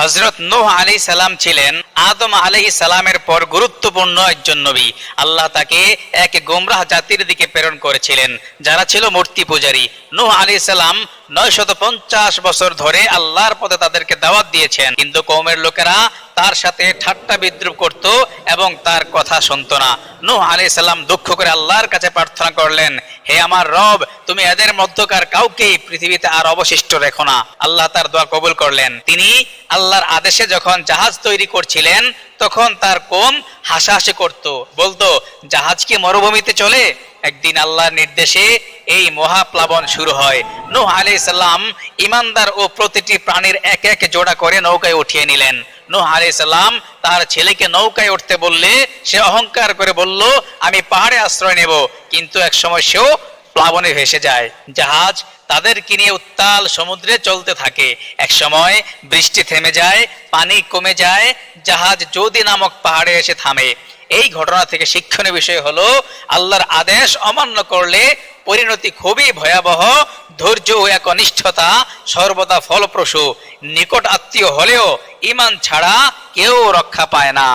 হজরত নোহ আলী সালাম ছিলেন আদম আলি সালামের পর গুরুত্বপূর্ণ একজন নবী। আল্লাহ তাকে এক গোমরাহ জাতির দিকে প্রেরণ করেছিলেন, যারা ছিল মূর্তি পূজারী। নোহ আলী সালাম নয় শত পঞ্চাশ বছর ধরে আল্লাহর পথে তাদেরকে দাওয়াত দিয়েছেন। কিন্তু কৌমের লোকেরা তার সাথে ঠাট্টা বিদ্রুপ করত এবং তার কথা শুনতো না। নূহ আলী সাল্লাম দুঃখ করে আল্লাহর কাছে প্রার্থনা করলেন, হে আমার রব, তুমি এদের মধ্যকার কাউকেই পৃথিবীতে আর অবশিষ্ট রেখো না। আল্লাহ তার দোয়া কবুল করলেন। তিনি আল্লাহর আদেশে যখন জাহাজ তৈরি করছিলেন, তখন তার কোম হাসাহাসি করত। বলতো, জাহাজ কি মরুভূমিতে চলে? একদিন আল্লাহর নির্দেশে এই মহাপ্লাবন শুরু হয়। নূহ আলাইহিস সালাম ইমানদার ও প্রতিটি প্রাণীর এক এক জোড়া করে নৌকায় উঠিয়ে নিলেন। নূহ আলাইহিস সালাম তার ছেলেকে নৌকায় উঠতে বললে, সে অহংকার করে বলল, আমি পাহাড়ে আশ্রয় নেব। কিন্তু এক সময় সেও প্লাবনে ভেসে যায়। জাহাজ তাদেরকে নিয়ে উত্তাল সমুদ্রে চলতে থাকে। এক সময় বৃষ্টি থেমে যায়, পানি কমে যায়, জাহাজ যদি নামক পাহাড়ে এসে থামে। এই ঘটনা থেকে শিক্ষণীয় বিষয় হলো, আল্লাহর আদেশ অমান্য করলে পরিণতি খুবই ভয়াবহ, ধৈর্য ও একনিষ্ঠতা সর্বদা ফলপ্রসূ, নিকট আত্মীয় হলেও ইমান ছাড়া কেউ রক্ষা পায় না।